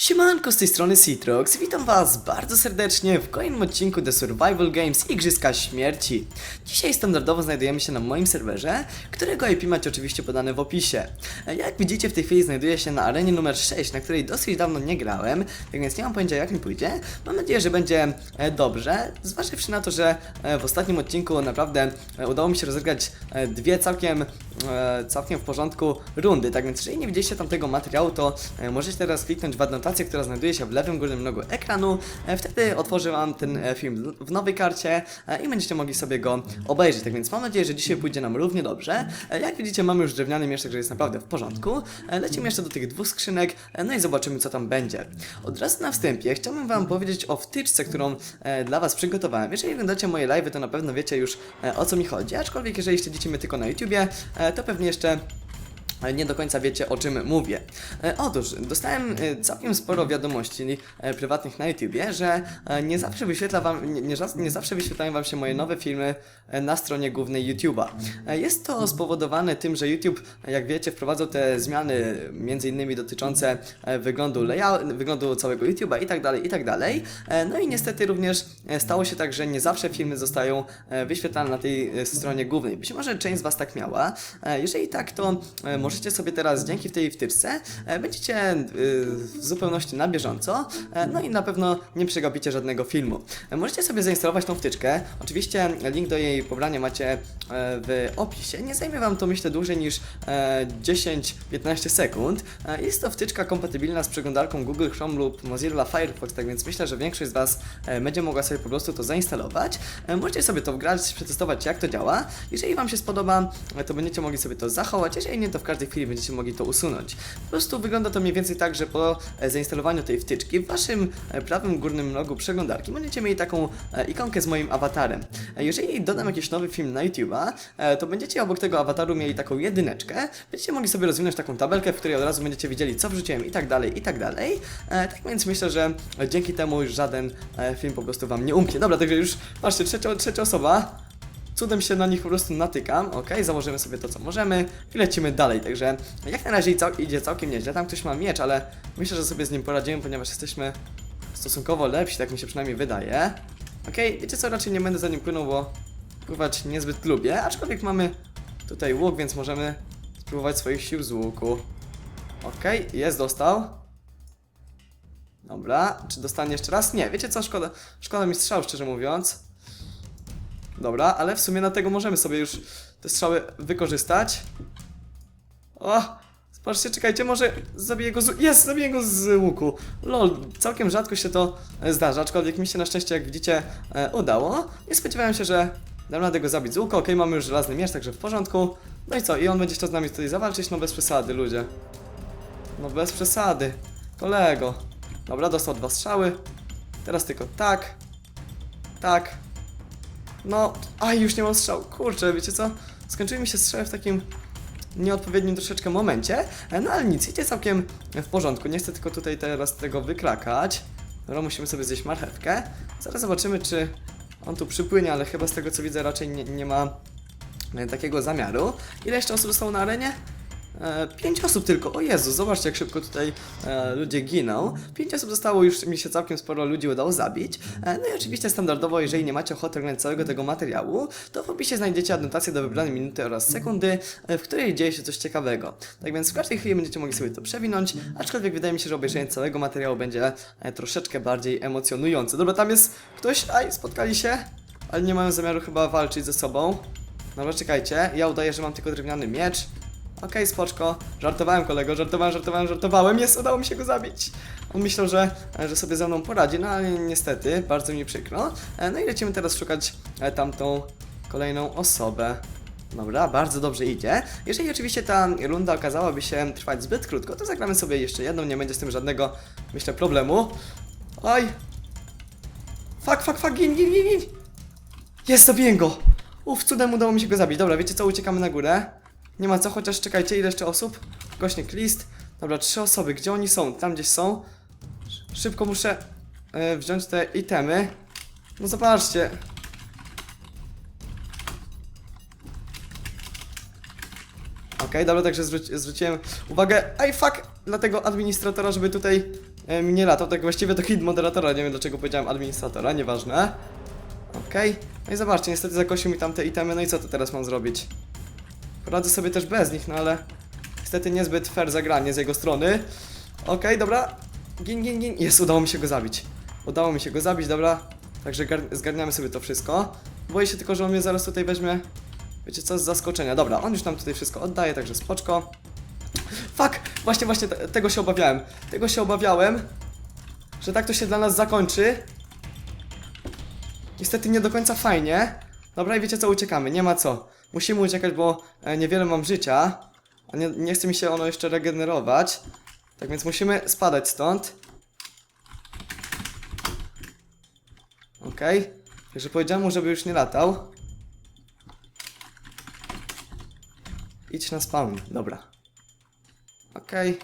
Siemanko, z tej strony Citrox. Witam was bardzo serdecznie w kolejnym odcinku The Survival Games Igrzyska Śmierci. Dzisiaj standardowo znajdujemy się na moim serwerze, którego IP macie oczywiście podane w opisie. Jak widzicie w tej chwili znajduję się na arenie numer 6, na której dosyć dawno nie grałem, tak więc nie mam pojęcia jak mi pójdzie. Mam nadzieję, że będzie e, dobrze, zważywszy na to, że e, w ostatnim odcinku naprawdę e, udało mi się rozegrać dwie całkiem, całkiem w porządku rundy, tak więc jeżeli nie widzieliście tamtego materiału, to możecie teraz kliknąć w adnotację, która znajduje się w lewym górnym rogu ekranu. E, Wtedy otworzy Wam ten e, film w nowej karcie e, i będziecie mogli sobie go obejrzeć. Tak więc mam nadzieję, że dzisiaj pójdzie nam równie dobrze. Jak widzicie, mamy już drewniany miecz, także jest naprawdę w porządku. Lecimy jeszcze do tych dwóch skrzynek, no i zobaczymy, co tam będzie. Od razu na wstępie chciałbym Wam powiedzieć o wtyczce, którą dla Was przygotowałem. Jeżeli oglądacie moje live'y, to na pewno wiecie już o co mi chodzi. Aczkolwiek, jeżeli śledzicie mnie tylko na YouTubie, to pewnie jeszcze nie do końca wiecie o czym mówię. E, otóż, dostałem e, całkiem sporo wiadomości e, prywatnych na YouTubie, że nie zawsze wyświetla wam, nie, nie, zawsze wyświetlają wam się moje nowe filmy na stronie głównej YouTube'a. Jest to spowodowane tym, że YouTube, jak wiecie, wprowadzał te zmiany między innymi dotyczące wyglądu layout, wyglądu całego YouTube'a i tak dalej, i tak dalej. No i niestety również stało się tak, że nie zawsze filmy zostają wyświetlane na tej stronie głównej. Być może część z Was tak miała. Jeżeli tak, to e, możecie sobie teraz dzięki tej wtyczce e, będziecie e, w zupełności na bieżąco, e, no i na pewno nie przegapicie żadnego filmu. Możecie sobie zainstalować tą wtyczkę. Oczywiście link do jej pobrania macie w opisie. Nie zajmie Wam to myślę dłużej niż e, 10-15 sekund. Jest to wtyczka kompatybilna z przeglądarką Google Chrome lub Mozilla Firefox, tak więc myślę, że większość z Was będzie mogła sobie po prostu to zainstalować. Możecie sobie to wgrać, przetestować jak to działa. Jeżeli Wam się spodoba, to będziecie mogli sobie to zachować, jeżeli nie, to w każdej chwili będziecie mogli to usunąć. Po prostu wygląda to mniej więcej tak, że po e, zainstalowaniu tej wtyczki w Waszym e, prawym górnym rogu przeglądarki będziecie mieli taką e, ikonkę z moim awatarem. Jeżeli dodam jakiś nowy film na YouTube'a, to będziecie obok tego awataru mieli taką jedyneczkę, będziecie mogli sobie rozwinąć taką tabelkę, w której od razu będziecie wiedzieli co wrzuciłem i tak dalej, i tak dalej. Tak więc myślę, że dzięki temu już żaden film po prostu Wam nie umknie. Dobra, także już, patrzcie, trzecia, trzecia osoba, cudem się na nich po prostu natykam, ok, założymy sobie to co możemy i lecimy dalej, także jak na razie cał idzie całkiem nieźle, tam ktoś ma miecz, ale myślę, że sobie z nim poradzimy, ponieważ jesteśmy stosunkowo lepsi, tak mi się przynajmniej wydaje. Ok, wiecie co, raczej nie będę za nim płynął, bo pływać niezbyt lubię, aczkolwiek mamy tutaj łuk, więc możemy spróbować swoich sił z łuku. Ok, jest, dostał. Dobra, czy dostanie jeszcze raz? Nie, wiecie co, szkoda, szkoda mi strzał, szczerze mówiąc. Dobra, ale w sumie na tego możemy sobie już te strzały wykorzystać. O! Zobaczcie, czekajcie, może zabiję go z... Jest, zabiję go z łuku. Lol, całkiem rzadko się to e, zdarza, aczkolwiek mi się na szczęście, jak widzicie, e, udało. Nie spodziewałem się, że dam radę go zabić z łuku. Okej, mamy już żelazny miecz, także w porządku. No i co, i on będzie chciał z nami tutaj zawalczyć? No bez przesady, ludzie. No bez przesady. Kolego. Dobra, dostał dwa strzały. Teraz tylko tak. Tak. No, a już nie mam strzału. Kurczę, wiecie co? Skończyły mi się strzały w takim nieodpowiednim troszeczkę momencie. E, No ale nic, idzie całkiem w porządku. Nie chcę tylko tutaj teraz tego wykrakać. Dobra, musimy sobie zjeść marchewkę. Zaraz zobaczymy, czy on tu przypłynie, ale chyba z tego co widzę raczej nie, nie ma e, takiego zamiaru. Ile jeszcze osób zostało na arenie? E, Pięć osób tylko, o Jezu, zobaczcie jak szybko tutaj e, ludzie giną. Pięć osób zostało, już mi się całkiem sporo ludzi udało zabić. E, no i oczywiście standardowo, jeżeli nie macie ochoty oglądać całego tego materiału, to w opisie znajdziecie adnotację do wybranej minuty oraz sekundy, e, w której dzieje się coś ciekawego. Tak więc w każdej chwili będziecie mogli sobie to przewinąć, aczkolwiek wydaje mi się, że obejrzenie całego materiału będzie e, troszeczkę bardziej emocjonujące. Dobra, tam jest ktoś, aj, spotkali się, ale nie mają zamiaru chyba walczyć ze sobą. Dobra, czekajcie, ja udaję, że mam tylko drewniany miecz. Okej, spoczko. Żartowałem kolego, żartowałem, żartowałem, żartowałem. Jest, udało mi się go zabić. On myślał, że, że sobie ze mną poradzi, no ale niestety, bardzo mi przykro. E, No i lecimy teraz szukać e, tamtą kolejną osobę. Dobra, bardzo dobrze idzie. Jeżeli oczywiście ta runda okazałaby się trwać zbyt krótko, to zagramy sobie jeszcze jedną, nie będzie z tym żadnego, myślę, problemu. Oj! Fuck, fuck, fuck, gin, gin, gin, gin! Jest, zabiję go! Uf, cudem udało mi się go zabić. Dobra, wiecie co, uciekamy na górę. Nie ma co, chociaż czekajcie, ile jeszcze osób? Gośnik list. Dobra, trzy osoby, gdzie oni są? Tam gdzieś są. Sz- Szybko muszę e, wziąć te itemy. No zobaczcie. Okej, dobra, także zwróci, zwróciłem uwagę. Ej, fuck! Dla tego administratora, żeby tutaj e, mi nie latał, tak właściwie to hit moderatora, nie wiem dlaczego powiedziałem administratora, nieważne. Okej, no i zobaczcie, niestety zakosił mi tam te itemy, no i co to teraz mam zrobić? Poradzę sobie też bez nich, no ale niestety niezbyt fair zagranie z jego strony. Okej, dobra, gin, gin, gin, jest, udało mi się go zabić. Udało mi się go zabić, dobra, także gar- zgarniamy sobie to wszystko. Boję się tylko, że on mnie zaraz tutaj weźmie, wiecie co, z zaskoczenia. Dobra, on już nam tutaj wszystko oddaje, także spoczko. Fuck! Właśnie, właśnie te, tego się obawiałem. Tego się obawiałem, że tak to się dla nas zakończy. Niestety nie do końca fajnie. Dobra, i wiecie co, uciekamy, nie ma co. Musimy uciekać, bo e, niewiele mam życia. A nie, nie chce mi się ono jeszcze regenerować. Tak więc musimy spadać stąd. Okej. Także powiedziałem mu, żeby już nie latał. Idź na spawn, dobra. Okej.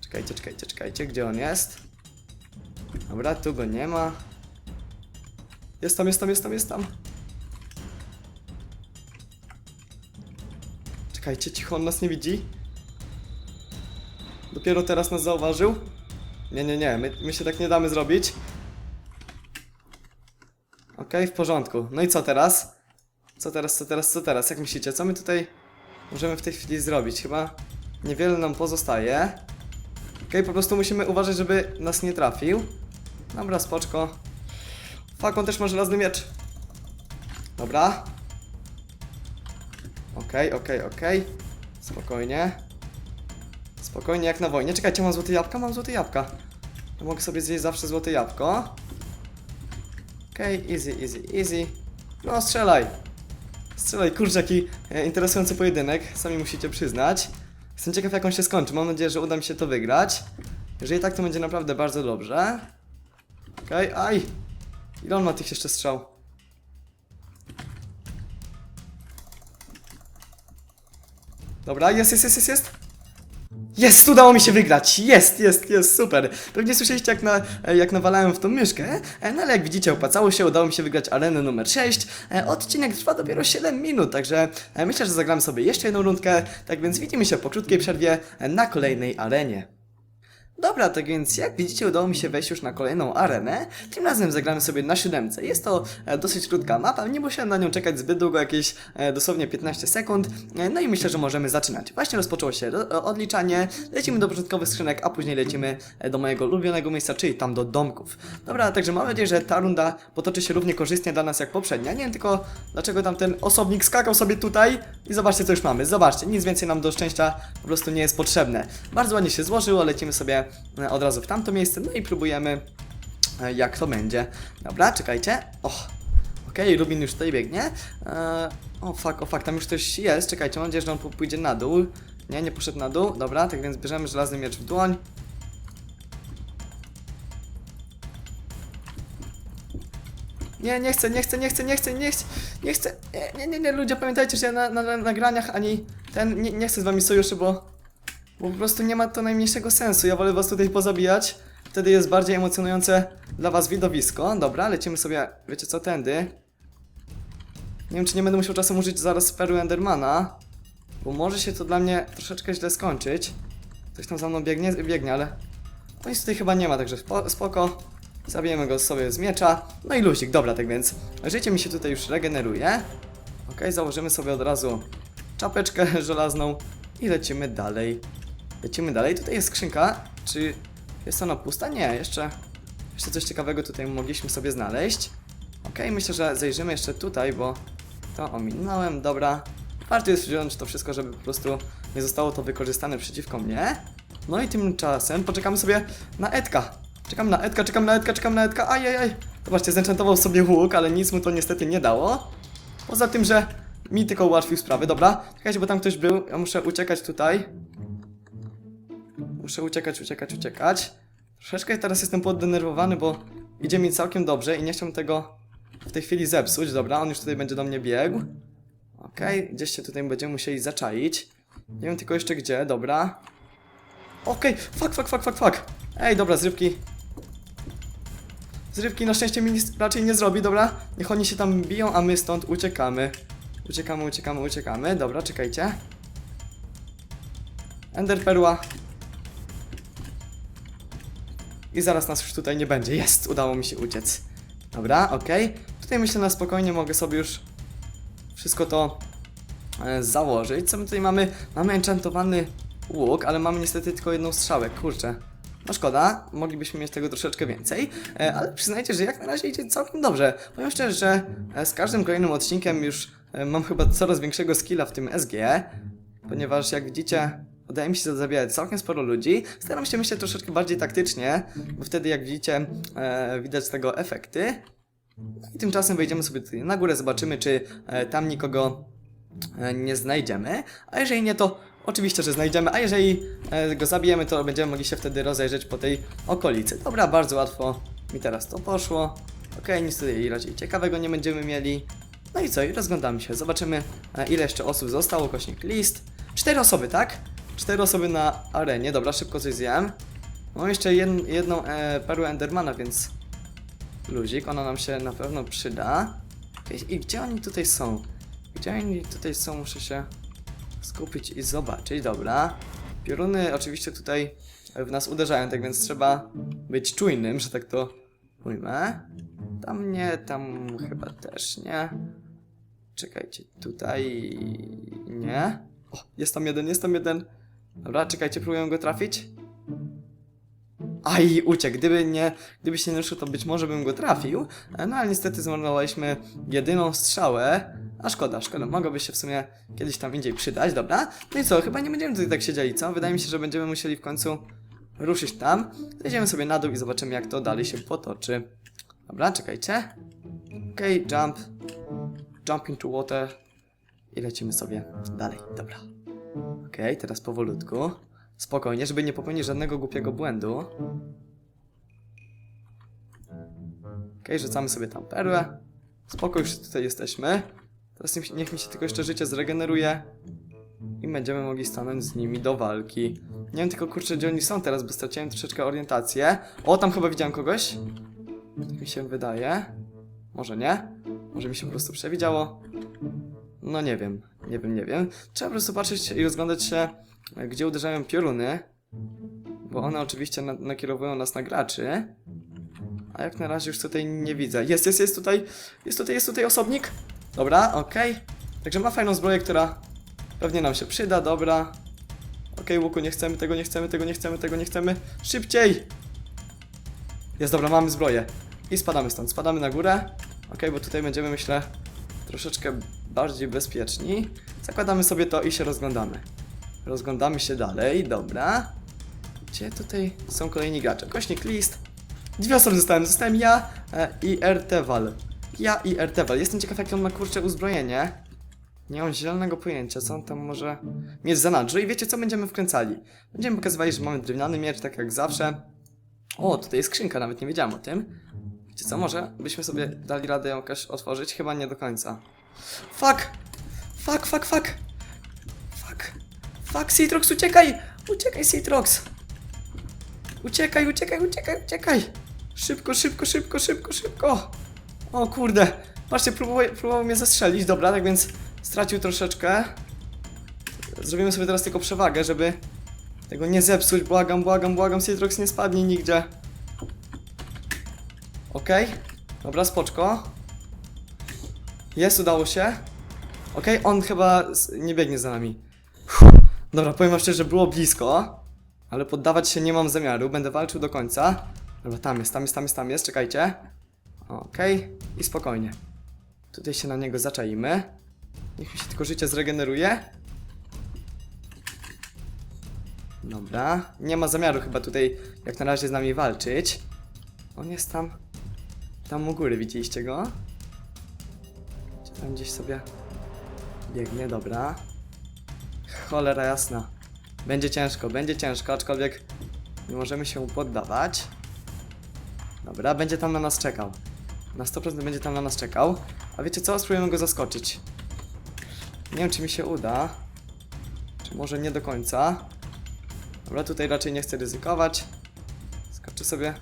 Czekajcie, czekajcie, czekajcie, gdzie on jest? Dobra, tu go nie ma. Jest tam, jest tam, jest tam, jest tam. Czekajcie, cicho, on nas nie widzi. Dopiero teraz nas zauważył. Nie, nie, nie, my, my się tak nie damy zrobić. Okej, w porządku. No i co teraz? Co teraz, co teraz, co teraz? Jak myślicie, co my tutaj możemy w tej chwili zrobić? Chyba niewiele nam pozostaje. Okej, po prostu musimy uważać, żeby nas nie trafił. Dobra, spoczko. Fuck, on też ma żelazny miecz. Dobra. Okej, okej, okej. Spokojnie. Spokojnie, jak na wojnie. Czekajcie, mam złote jabłka? Mam złote jabłka. Mogę sobie zjeść zawsze złote jabłko. Okej, easy, easy, easy. No, strzelaj. Strzelaj, kurczę, jaki e, interesujący pojedynek, sami musicie przyznać. Jestem ciekaw, jak on się skończy. Mam nadzieję, że uda mi się to wygrać. Jeżeli tak, to będzie naprawdę bardzo dobrze. Okej, aj! Ile on ma tych jeszcze strzał? Dobra, jest, jest, jest, jest, jest. Jest, udało mi się wygrać! Jest, jest, jest, super! Pewnie słyszeliście jak, na, jak nawalałem w tą myszkę, no ale jak widzicie opłacało się, udało mi się wygrać arenę numer 6. E, Odcinek trwa dopiero 7 minut, także e, myślę, że zagramy sobie jeszcze jedną rundkę, tak więc widzimy się po krótkiej przerwie e, na kolejnej arenie. Dobra, tak więc jak widzicie udało mi się wejść już na kolejną arenę. Tym razem zagramy sobie na siódemce. Jest to e, dosyć krótka mapa, nie musiałem na nią czekać zbyt długo, jakieś e, dosłownie 15 sekund. E, no i myślę, że możemy zaczynać. Właśnie rozpoczęło się odliczanie, lecimy do początkowych skrzynek, a później lecimy do mojego ulubionego miejsca, czyli tam do domków. Dobra, także mam nadzieję, że ta runda potoczy się równie korzystnie dla nas jak poprzednia. Nie wiem tylko dlaczego tam ten osobnik skakał sobie tutaj i zobaczcie co już mamy. Zobaczcie, nic więcej nam do szczęścia po prostu nie jest potrzebne. Bardzo ładnie się złożyło, lecimy sobie od razu w tamto miejsce, no i próbujemy e, jak to będzie. Dobra, czekajcie. Och, okej, Rubin już tutaj biegnie. Eee, o fuck, o fuck, tam już ktoś jest. Czekajcie, mam nadzieję, że on pójdzie na dół. Nie, nie poszedł na dół. Dobra, tak więc bierzemy żelazny miecz w dłoń. Nie, nie chcę, nie chcę, nie chcę, nie chcę, nie chcę, nie chcę. Nie, nie, nie, nie ludzie, pamiętajcie, że ja na, na, na nagraniach ani ten, nie, nie chcę z wami sojuszu, bo bo po prostu nie ma to najmniejszego sensu. Ja wolę was tutaj pozabijać. Wtedy jest bardziej emocjonujące dla was widowisko. Dobra, lecimy sobie, wiecie co, tędy. Nie wiem, czy nie będę musiał czasem użyć zaraz perły Endermana. Bo może się to dla mnie troszeczkę źle skończyć. Ktoś tam za mną biegnie, biegnie, ale... No nic tutaj chyba nie ma, także spo- spoko. Zabijemy go sobie z miecza. No i luzik, dobra, tak więc życie mi się tutaj już regeneruje. Ok, założymy sobie od razu czapeczkę żelazną i lecimy dalej. Lecimy dalej. Tutaj jest skrzynka. Czy jest ona pusta? Nie, jeszcze, jeszcze coś ciekawego tutaj mogliśmy sobie znaleźć. Ok, myślę, że zajrzymy jeszcze tutaj, bo to ominąłem. Dobra. Warto jest wziąć to wszystko, żeby po prostu nie zostało to wykorzystane przeciwko mnie. No i tymczasem poczekamy sobie na Edka. Czekam na Edka, czekam na Edka, czekam na Edka. Ajajaj. Zobaczcie, zenchantował sobie łuk, ale nic mu to niestety nie dało. Poza tym, że mi tylko ułatwił sprawy. Dobra, czekajcie, bo tam ktoś był. Ja muszę uciekać tutaj. Muszę uciekać, uciekać, uciekać. Troszeczkę teraz jestem poddenerwowany, bo idzie mi całkiem dobrze i nie chciałbym tego w tej chwili zepsuć. Dobra, on już tutaj będzie do mnie biegł. Okej, gdzieś się tutaj będziemy musieli zaczaić. Nie wiem tylko jeszcze gdzie, dobra. Okej, fuck, fuck, fuck, fuck, fuck. Ej, dobra, zrywki. Zrywki na szczęście mi raczej nie zrobi, dobra? Niech oni się tam biją, a my stąd uciekamy. Uciekamy, uciekamy, uciekamy. Dobra, czekajcie. Ender perła. I zaraz nas już tutaj nie będzie. Jest, udało mi się uciec. Dobra, okej. Tutaj myślę na spokojnie mogę sobie już wszystko to e, założyć. Co my tutaj mamy? Mamy enchantowany łuk, ale mamy niestety tylko jedną strzałę, kurczę. No szkoda, moglibyśmy mieć tego troszeczkę więcej, e, ale przyznajcie, że jak na razie idzie całkiem dobrze. Powiem szczerze, że e, z każdym kolejnym odcinkiem już e, mam chyba coraz większego skilla w tym SG, ponieważ jak widzicie, udaje mi się zabijać całkiem sporo ludzi. Staram się myśleć troszeczkę bardziej taktycznie, bo wtedy jak widzicie, e, widać z tego efekty. No I tymczasem wejdziemy sobie tutaj na górę, zobaczymy, czy e, tam nikogo e, nie znajdziemy. A jeżeli nie, to oczywiście, że znajdziemy. A jeżeli e, go zabijemy, to będziemy mogli się wtedy rozejrzeć po tej okolicy. Dobra, bardzo łatwo mi teraz to poszło. Okej, nic tutaj raczej ciekawego nie będziemy mieli. No i co, i rozglądamy się. Zobaczymy, e, ile jeszcze osób zostało. Kośnik list. Cztery osoby, tak? Cztery osoby na arenie. Dobra, szybko coś zjem. Mam jeszcze jed jedną e, perłę Endermana, więc luzik, ona nam się na pewno przyda. I, gdzie oni tutaj są? Gdzie oni tutaj są? Muszę się skupić i zobaczyć. Dobra. Pioruny oczywiście tutaj w nas uderzają, tak więc trzeba być czujnym, że tak to ujmę. Tam nie, tam chyba też nie. Czekajcie, tutaj nie. O, jest tam jeden, jest tam jeden. Dobra, czekajcie, próbuję go trafić. Aj, uciekł. Gdyby nie, gdyby się nie ruszył, to być może bym go trafił. No ale niestety zmarnowaliśmy jedyną strzałę. A szkoda, szkoda. Mogłoby się w sumie kiedyś tam indziej przydać, dobra? No i co, chyba nie będziemy tutaj tak siedzieli, co? Wydaje mi się, że będziemy musieli w końcu ruszyć tam. Zejdziemy sobie na dół i zobaczymy, jak to dalej się potoczy. Dobra, czekajcie. Okej, jump. Jump into water. I lecimy sobie dalej, dobra. Okej, teraz powolutku. Spokojnie, żeby nie popełnić żadnego głupiego błędu. Okej, rzucamy sobie tam perłę. Spoko, już tutaj jesteśmy. Teraz niech mi się tylko jeszcze życie zregeneruje. I będziemy mogli stanąć z nimi do walki. Nie wiem tylko kurczę, gdzie oni są teraz, bo straciłem troszeczkę orientację. O, tam chyba widziałem kogoś. Tak mi się wydaje. Może nie? Może mi się po prostu przewidziało. No nie wiem, nie wiem, nie wiem. Trzeba po prostu patrzeć i rozglądać się, gdzie uderzają pioruny. Bo one oczywiście na nakierowują nas na graczy. A jak na razie już tutaj nie widzę. Jest, jest, jest tutaj, jest tutaj, jest tutaj osobnik. Dobra, okej. Także ma fajną zbroję, która pewnie nam się przyda, dobra. Okej, łuku, nie chcemy tego, nie chcemy tego, nie chcemy tego, nie chcemy. Szybciej! Jest, dobra, mamy zbroję. I spadamy stąd, spadamy na górę. Okej, bo tutaj będziemy, myślę, troszeczkę bardziej bezpieczni. Zakładamy sobie to i się rozglądamy. Rozglądamy się dalej, dobra. Gdzie tutaj są kolejni gracze? Kośnik list. Dwie osoby zostałem. Zostałem ja e, i RTWal. Ja i RTWal. Jestem ciekaw, jakie on ma kurcze uzbrojenie. Nie mam zielonego pojęcia, co on tam może mieć za nadrzu. I wiecie co? Będziemy wkręcali. Będziemy pokazywali, że mamy drewniany miecz, tak jak zawsze. O, tutaj jest skrzynka, nawet nie wiedziałem o tym. Wiecie co? Może byśmy sobie dali radę ją jakoś otworzyć? Chyba nie do końca. Fuck! Fuck, fuck, fuck! Fuck! Fuck, Citrox, uciekaj! Uciekaj, Citrox! Uciekaj, uciekaj, uciekaj, uciekaj! Szybko, szybko, szybko, szybko, szybko! O kurde! Patrzcie, próbował, próbował mnie zastrzelić, dobra, tak więc stracił troszeczkę. Zrobimy sobie teraz tylko przewagę, żeby tego nie zepsuć. Błagam, błagam, błagam, Citrox nie spadnie nigdzie. Okej, dobra, spoczko. Jest, udało się. Okej, on chyba nie biegnie za nami. Dobra, powiem wam szczerze, było blisko. Ale poddawać się nie mam zamiaru, będę walczył do końca. Dobra, tam jest, tam jest, tam jest, tam jest, czekajcie. Okej, i spokojnie. Tutaj się na niego zaczaimy. Niech mi się tylko życie zregeneruje. Dobra, nie ma zamiaru chyba tutaj jak na razie z nami walczyć. On jest tam, tam u góry, widzieliście go? Gdzie tam gdzieś sobie biegnie, dobra. Cholera jasna. Będzie ciężko, będzie ciężko, aczkolwiek nie możemy się poddawać. Dobra, będzie tam na nas czekał. Na 100% będzie tam na nas czekał. A wiecie co? Spróbujemy go zaskoczyć. Nie wiem, czy mi się uda. Czy może nie do końca. Dobra, tutaj raczej nie chcę ryzykować. Skoczę sobie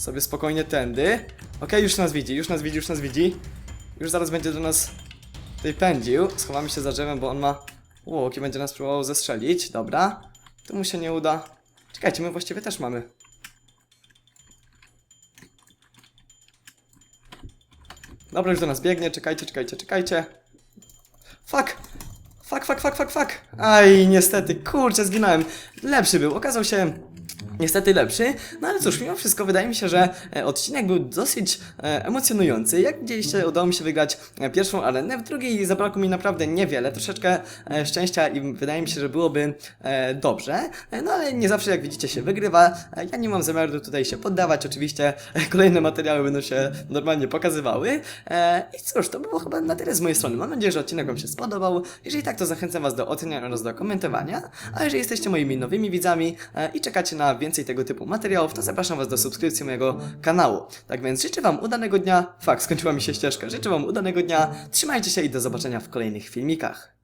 sobie spokojnie tędy. Okej, okay, już nas widzi, już nas widzi, już nas widzi. Już zaraz będzie do nas tutaj pędził. Schowamy się za drzewem, bo on ma łuki, będzie nas próbował zestrzelić. Dobra. Tu mu się nie uda. Czekajcie, my właściwie też mamy. Dobra, już do nas biegnie. Czekajcie, czekajcie, czekajcie. Fuck! Fuck, fuck, fuck, fuck, fuck! Aj, niestety, kurczę, zginąłem. Lepszy był. Okazał się niestety lepszy, no ale cóż, mimo wszystko wydaje mi się, że e, odcinek był dosyć e, emocjonujący. Jak widzieliście, udało mi się wygrać e, pierwszą arenę, w drugiej zabrakło mi naprawdę niewiele, troszeczkę szczęścia i wydaje mi się, że byłoby dobrze, no ale nie zawsze jak widzicie się wygrywa. Ja nie mam zamiaru tutaj się poddawać, oczywiście kolejne materiały będą się normalnie pokazywały. I cóż, to było chyba na tyle z mojej strony. Mam nadzieję, że odcinek Wam się spodobał. Jeżeli tak, to zachęcam Was do oceniania oraz do komentowania. A jeżeli jesteście moimi nowymi widzami i czekacie na więcej tego typu materiałów, to zapraszam Was do subskrypcji mojego kanału. Tak więc życzę Wam udanego dnia. Fakt, skończyła mi się ścieżka. Życzę Wam udanego dnia. Trzymajcie się i do zobaczenia w kolejnych filmikach.